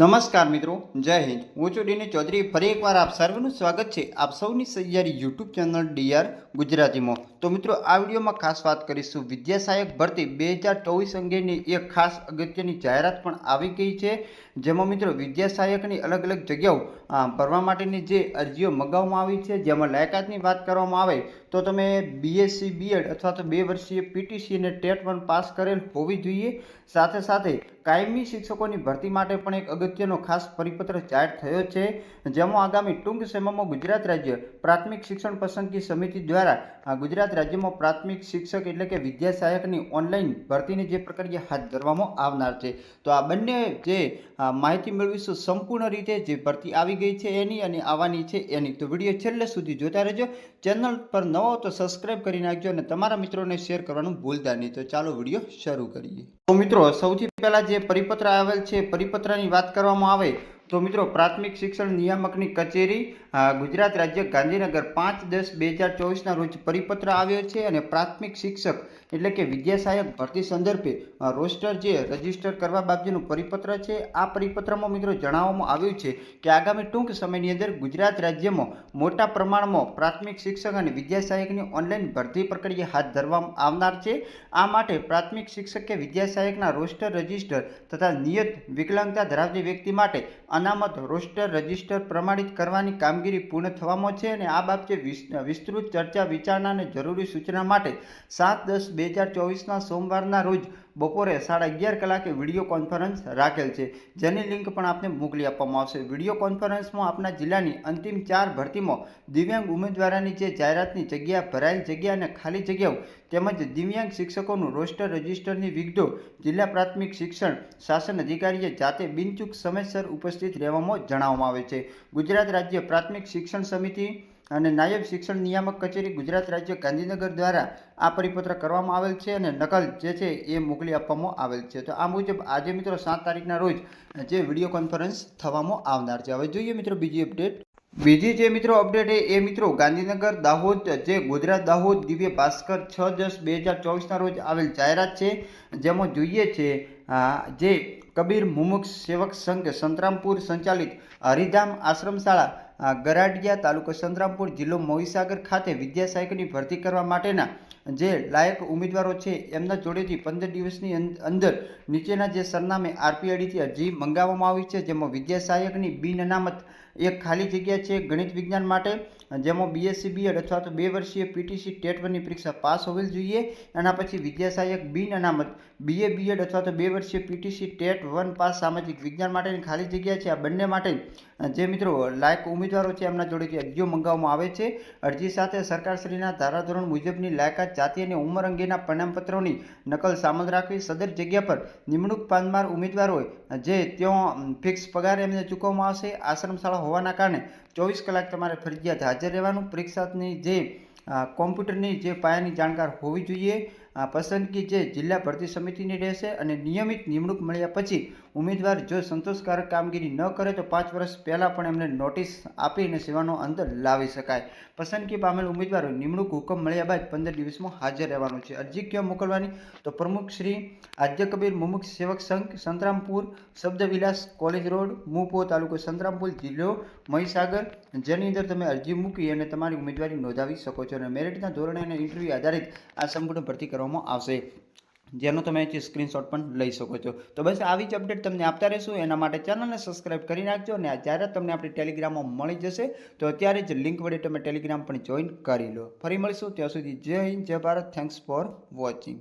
નમસ્કાર મિત્રો, જય હિન્દ. હું છું ડીને ચૌધરી. ફરી એકવાર આપ સર્વનું સ્વાગત છે આપ સૌની સહિયારી યુટ્યુબ ચેનલ ડીઆર ગુજરાતીમાં. તો મિત્રો, આ વિડીયોમાં ખાસ વાત કરીશું. વિદ્યા સહાયક ભરતી બે હજાર ચોવીસ અંગેની એક ખાસ અગત્યની જાહેરાત પણ આવી ગઈ છે, જેમાં મિત્રો વિદ્યા સહાયકની અલગ અલગ જગ્યાઓ ભરવા માટેની જે અરજીઓ મગાવવામાં આવી છે, જેમાં લાયકાતની વાત કરવામાં આવે તો તમે બીએસસી બીએડ અથવા તો બે વર્ષીય પીટીસી અને ટેટ વન પાસ કરેલ હોવી જોઈએ. સાથે સાથે કાયમી શિક્ષકોની ભરતી માટે પણ એક અગત્યનો ખાસ પરિપત્ર જાહેર થયો છે, જેમાં આગામી ટૂંક સમયમાં ગુજરાત રાજ્ય પ્રાથમિક શિક્ષણ પસંદગી સમિતિ દ્વારા ગુજરાત રાજ્યમાં પ્રાથમિક શિક્ષક એટલે કે વિદ્યા સહાયકની ઓનલાઈન ભરતીની જે પ્રક્રિયા હાથ ધરવામાં આવનાર છે. તો આ બંને જે માહિતી મેળવીશું સંપૂર્ણ રીતે જે ભરતી આવી ગઈ છે એની અને આવવાની છે એની. તો વીડિયો છેલ્લે સુધી જોતા રહેજો. ચેનલ પર નવો હો તો સબસ્ક્રાઇબ કરી નાખજો અને તમારા મિત્રોને શેર કરવાનું ભૂલતા નહીં. તો ચાલો વીડિયો શરૂ કરીએ. તો મિત્રો, સૌથી પહેલાં જે પરિપત્ર આવેલ છે, પરિપત્રની વાત કરવામાં આવે તો મિત્રો, પ્રાથમિક શિક્ષણ નિયામકની કચેરી ગુજરાત રાજ્ય ગાંધીનગર પાંચ દસ બે હજાર ચોવીસના રોજ પરિપત્ર આવ્યો છે અને પ્રાથમિક શિક્ષક એટલે કે વિદ્યા સહાયક ભરતી સંદર્ભે રોસ્ટર જે રજિસ્ટર કરવા બાબતેનું પરિપત્ર છે, આ પરિપત્રમાં મિત્રો જણાવવામાં આવ્યું છે કે આગામી ટૂંક સમયની અંદર ગુજરાત રાજ્યમાં મોટા પ્રમાણમાં પ્રાથમિક શિક્ષક અને વિદ્યા સહાયકની ઓનલાઈન ભરતી પ્રક્રિયા હાથ ધરવામાં આવનાર છે. આ માટે પ્રાથમિક શિક્ષક કે વિદ્યા સહાયકના રોસ્ટર રજિસ્ટર તથા નિયત વિકલાંગતા ધરાવતી વ્યક્તિ માટે અનામત રોસ્ટર રજિસ્ટર પ્રમાણિત કરવાની કામગીરી પૂર્ણ થવામાં છે અને આ બાબતે વિસ- વિસ્તૃત ચર્ચા વિચારણા અને જરૂરી સૂચના માટે સાત દસ બે હજાર ચોવીસના સોમવારના રોજ બપોરે સાડા અગિયાર કલાકે વીડિયો કોન્ફરન્સ રાખેલ છે, જેની લિંક પણ આપને મોકલી આપવામાં આવશે. વીડિયો કોન્ફરન્સમાં આપના જિલ્લાની અંતિમ ચાર ભરતીમાં દિવ્યાંગ ઉમેદવારોની જે જાહેરાતની જગ્યા ભરાયેલ જગ્યા અને ખાલી જગ્યાઓ તેમજ દિવ્યાંગ શિક્ષકોનું રોસ્ટર રજિસ્ટરની વિગતો જિલ્લા પ્રાથમિક શિક્ષણ શાસન અધિકારીએ જાતે બિનચૂક સમયસર ઉપસ્થિત રહેવામાં જણાવવામાં આવે છે. ગુજરાત રાજ્ય પ્રાથમિક શિક્ષણ સમિતિ અને નાયબ શિક્ષણ નિયામક કચેરી ગુજરાત રાજ્ય ગાંધીનગર દ્વારા આ પરિપત્ર કરવામાં આવેલ છે અને નકલ જે છે એ મોકલી આપવામાં આવેલ છે. તો આ મુજબ આજે મિત્રો સાત તારીખના રોજ જે વીડિયો કોન્ફરન્સ થવામાં આવનાર છે. હવે જોઈએ મિત્રો બીજી અપડેટ. બીજી જે મિત્રો અપડેટ એ મિત્રો ગાંધીનગર દાહોદ જે ગુજરાત દાહોદ દિવ્ય ભાસ્કર છ દસ બે હજાર ચોવીસના રોજ આવેલ જાહેરાત છે. જેમાં જોઈએ છે જે કબીર મુમુક્ષ સેવક સંઘ સંતરામપુર સંચાલિત હરિધામ આશ્રમશાળા ગરાડિયા તાલુકો સંતરામપુર જિલ્લો મહીસાગર ખાતે વિદ્યા સહાયકની ભરતી કરવા માટેના જે લાયક ઉમેદવારો છે, એમના જોડેથી પંદર દિવસની અંદર નીચેના જે સરનામે આરપીઆઈડીથી અરજી મંગાવવામાં આવી છે, જેમાં વિદ્યા સહાયકની બિન અનામત એક ખાલી જગ્યા છે ગણિત વિજ્ઞાન માટે. જેમાં બીએસસી બીએડ અથવા તો બે વર્ષીય પીટીસી ટેટ વનની પરીક્ષા પાસ હોવી જોઈએ. એના પછી વિદ્યાસહાયક બિન અનામત બીએ બીએડ અથવા તો બે વર્ષીય પીટીસી ટેટ વન પાસ સામાજિક વિજ્ઞાન માટેની ખાલી જગ્યા છે. આ બંને માટે, જે મિત્રો લાયક ઉમેદવારો છે, એમના જોડેથી અરજીઓ મંગાવવામાં આવે છે. અરજી સાથે સરકારશ્રીના ધારાધોરણ મુજબની લાયકાત, જાતિ અને ઉંમર અંગેના પ્રમાણપત્રોની નકલ સામેલ રાખવી સદર જગ્યા પર નિમણૂક પામનાર ઉમેદવારોએ, જે ત્યાં ફિક્સ પગાર એમને ચૂકવવામાં આવશે, આશ્રમશાળા હોવાના કારણે ચોવીસ કલાક તમારે ફરજિયાત હાજર રહેવાનું. પરીક્ષાની જે કોમ્પ્યુટરની જે પાયાની જાણકાર હોવી જોઈએ. પસંદગી જે જિલ્લા ભરતી સમિતિની રહેશે અને નિયમિત નિમણૂક મળ્યા પછી ઉમેદવાર જો સંતોષકારક કામગીરી ન કરે તો પાંચ વર્ષ પહેલાં પણ એમને નોટિસ આપીને સેવાનો અંદર લાવી શકાય. પસંદગી પામેલ ઉમેદવારો નિમણૂક હુકમ મળ્યા બાદ પંદર દિવસમાં હાજર રહેવાનું છે. અરજી ક્યાં મોકલવાની? તો પ્રમુખ શ્રી આદ્ય કબીર મુમુખ સેવક સંઘ, સંતરામપુર શબ્દવિલાસ કોલેજ રોડ, મુપો તાલુકો સંતરામપુર જિલ્લો મહીસાગર. જેની અંદર તમે અરજી મૂકી અને તમારી ઉમેદવારી નોંધાવી શકો છો અને મેરિટના ધોરણે અને ઇન્ટરવ્યૂ આધારિત આ સંપૂર્ણ ભરતી કરવામાં આવશે. જેનો તમે સ્ક્રીનશોટ પણ લઈ શકો છો. તો બસ આવી જ અપડેટ તમને આપતા રહીશું. એના માટે ચેનલને સબસ્ક્રાઇબ કરી નાખજો અને જ્યારે તમને આપણી ટેલિગ્રામમાં મળી જશે, તો અત્યારે જ લિંક વડે તમે ટેલિગ્રામ પણ જોઈન કરી લો. ફરી મળીશું ત્યાં સુધી જય હિન્દ, જય ભારત. Thanks for watching